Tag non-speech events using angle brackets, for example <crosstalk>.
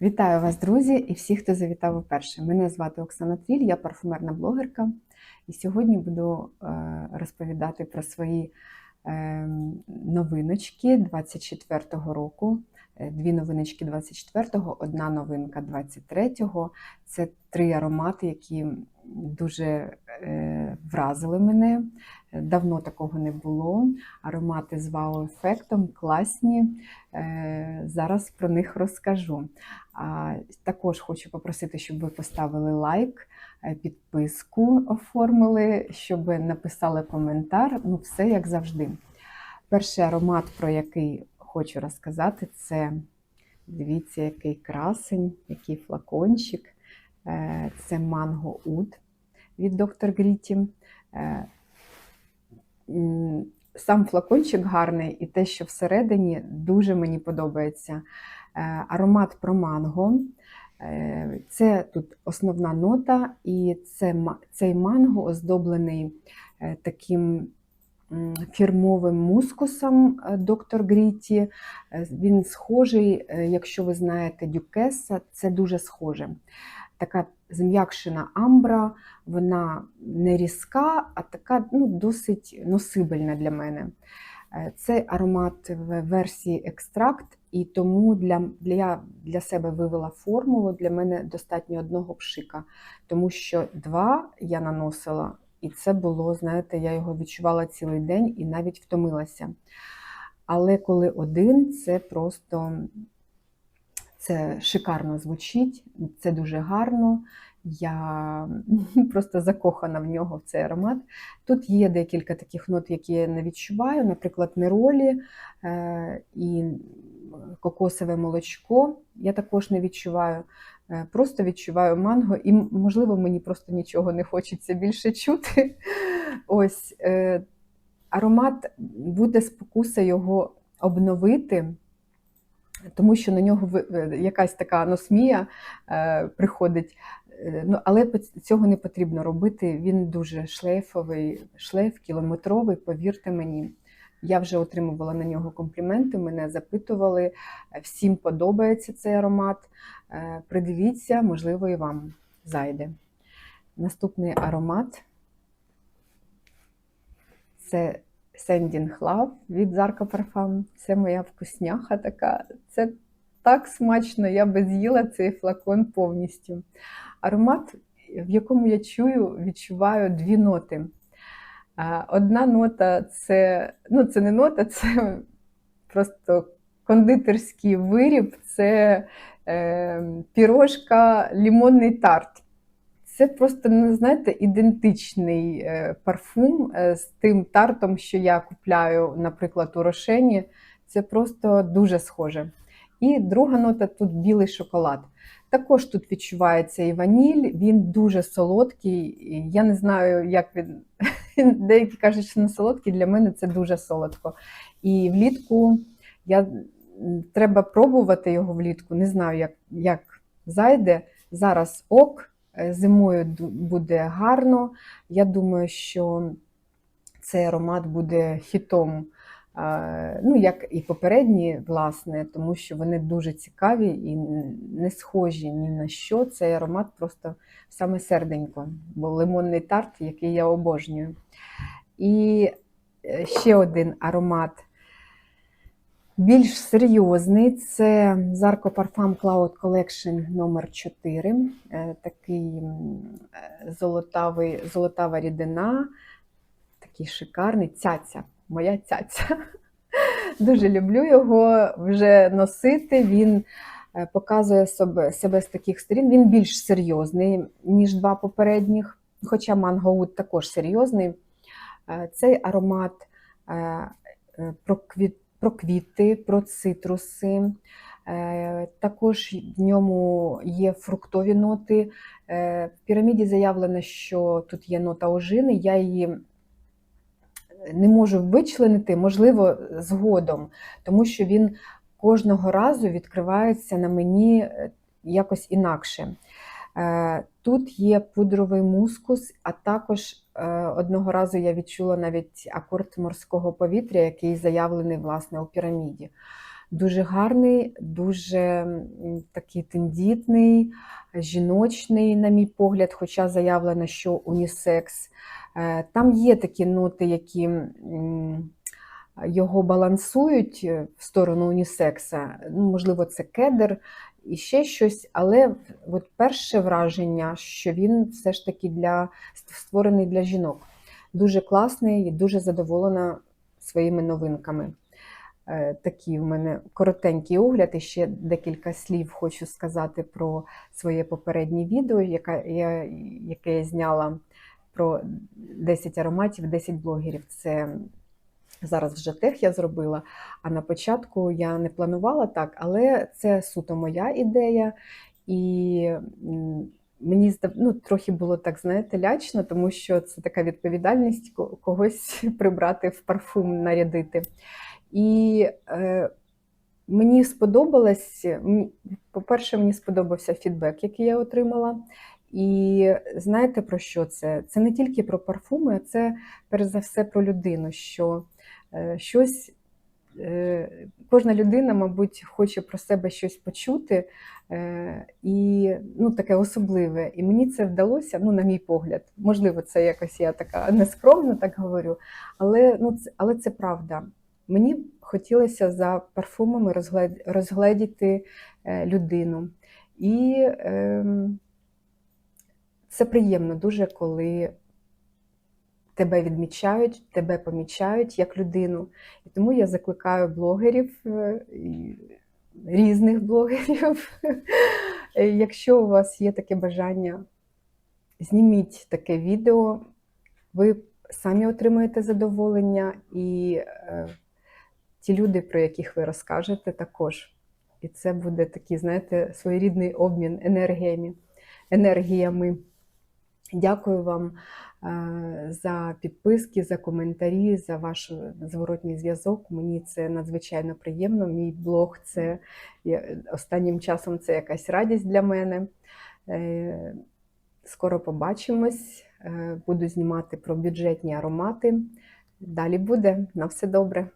Вітаю вас, друзі, і всі, хто завітав уперше. Мене звати Оксана Тріль, я парфумерна блогерка. І сьогодні буду е, розповідати про свої е, новиночки 24-го року. Е, Дві новиночки 24-го, одна новинка 23-го. Це три аромати, які дуже вразили мене. Давно такого не було. Аромати з вау-ефектом, класні. Е, Зараз про них розкажу. Також хочу попросити, щоб ви поставили лайк, е, підписку оформили, щоб написали коментар. Ну, все як завжди. Перший аромат, про який хочу розказати, це дивіться, який красень, який флакончик. Е, Це Манго Уд від доктор Гріті. Сам флакончик гарний, і те, що всередині, дуже мені подобається. Е, Аромат про манго. Е, Це тут основна нота, і це, цей манго оздоблений е, таким фірмовим мускусом доктор Гріті. Він схожий, якщо ви знаєте Дюкеса, це дуже схоже. Така зм'якшена амбра, вона не різка, а така ну, досить носибельна для мене. Е, Цей аромат в версії екстракт, і тому для, для, для себе вивела формулу. Для мене достатньо одного пшика, тому що два я наносила, і це було, знаєте, я його відчувала цілий день і навіть втомилася. Але коли один, це просто це шикарно звучить, це дуже гарно. Я <laughs> просто закохана в нього в цей аромат. Тут є декілька таких нот, які я не відчуваю, наприклад, неролі е, і кокосове молочко. Я також не відчуваю. Е, Просто відчуваю манго, і, можливо, мені просто нічого не хочеться більше чути. <laughs> Ось е, аромат буде спокуса його обновити, тому що на нього е, якась така носмія е, приходить. Е, Ну, але цього не потрібно робити. Він дуже шлейфовий, шлейф кілометровий, повірте мені. Я вже отримувала на нього компліменти, мене запитували. Всім подобається цей аромат. Придивіться, можливо, і вам зайде. Наступний аромат це Sending Love від Zarka Parfum. Це моя вкусняха така. Це так смачно, я би з'їла цей флакон повністю. Аромат, в якому я чую, відчуваю дві ноти. Одна нота це, ну, це не нота, це просто кондитерський виріб, це е, пірожка, лімонний тарт. Це просто, ну, знаєте, ідентичний е, парфум е, з тим тартом, що я купляю, наприклад, у Рошені. Це просто дуже схоже. І друга нота тут білий шоколад. Також тут відчувається і ваніль, він дуже солодкий. Я не знаю, як він. <laughs> Деякі кажуть, що не солодкий, для мене це дуже солодко. І влітку я треба пробувати його влітку. Не знаю, як, як зайде. Зараз ок, зимою буде гарно. Я думаю, що цей аромат буде хітом. Е, Ну, як і попередні, власне, тому що вони дуже цікаві і не схожі ні на що. Цей аромат просто саме серденько, бо лимонний тарт, який я обожнюю. І е, ще один аромат більш серйозний це Zarco Parfum Cloud Collection номер 4 Е, Такий е, золотавий, золотава рідина, такий шикарний цяця, моя цяця. <laughs> Дуже люблю його вже носити. Він е, показує себе, себе з таких сторін. Він більш серйозний, ніж два попередніх, хоча Манго Wood також серйозний. Цей аромат е, про, квіти, про цитруси. Е, Також в ньому є фруктові ноти. Е, В піраміді заявлено, що тут є нота ожини. Я її не можу вичленити, можливо, згодом, тому що він кожного разу відкривається на мені е, якось інакше. Е, Тут є пудровий мускус, а також е, одного разу я відчула навіть акорд морського повітря, який заявлений власне у піраміді. Дуже гарний, дуже такий тендітний, жіночний, на мій погляд, хоча заявлено, що унісекс. Е, Там є такі ноти, які його балансують в сторону унісекса. Ну, можливо, це кедр і ще щось, але от перше враження, що він все ж таки для, створений для жінок. Дуже класний і дуже задоволена своїми новинками. Е, Такий в мене коротенький огляд, і ще декілька слів хочу сказати про своє попереднє відео, яке я, яке я зняла про 10 ароматів, 10 блогерів. Це зараз вже тех я зробила. А на початку я не планувала так, але це суто моя ідея. І мені ну, трохи було так, знаєте, лячно, тому що це така відповідальність когось <laughs> прибрати в парфум, нарядити. І е, мені сподобалось, по-перше, мені сподобався фідбек, який я отримала. І знаєте про що це? Це не тільки про парфуми, а це перш за все про людину. Що е, щось, е, кожна людина, мабуть, хоче про себе щось почути е, і ну, таке особливе. І мені це вдалося, ну, на мій погляд. Можливо, це якось я така нескромно так говорю, але, ну, це, але це правда. Мені хотілося за парфумами розгледіти е, людину. І ем, це приємно дуже, коли тебе відмічають, тебе помічають як людину. І тому я закликаю блогерів, е, різних блогерів. <laughs> Якщо у вас є таке бажання, зніміть таке відео, ви самі отримаєте задоволення, і е, ті люди, про яких ви розкажете, також. І це буде такий, знаєте, своєрідний обмін енергіями. енергіями. Дякую вам е, за підписки, за коментарі, за ваш зворотній зв'язок. Мені це надзвичайно приємно. Мій блог це останнім часом це якась радість для мене. Е, Скоро побачимось. Е, Буду знімати про бюджетні аромати. Далі буде. На все добре.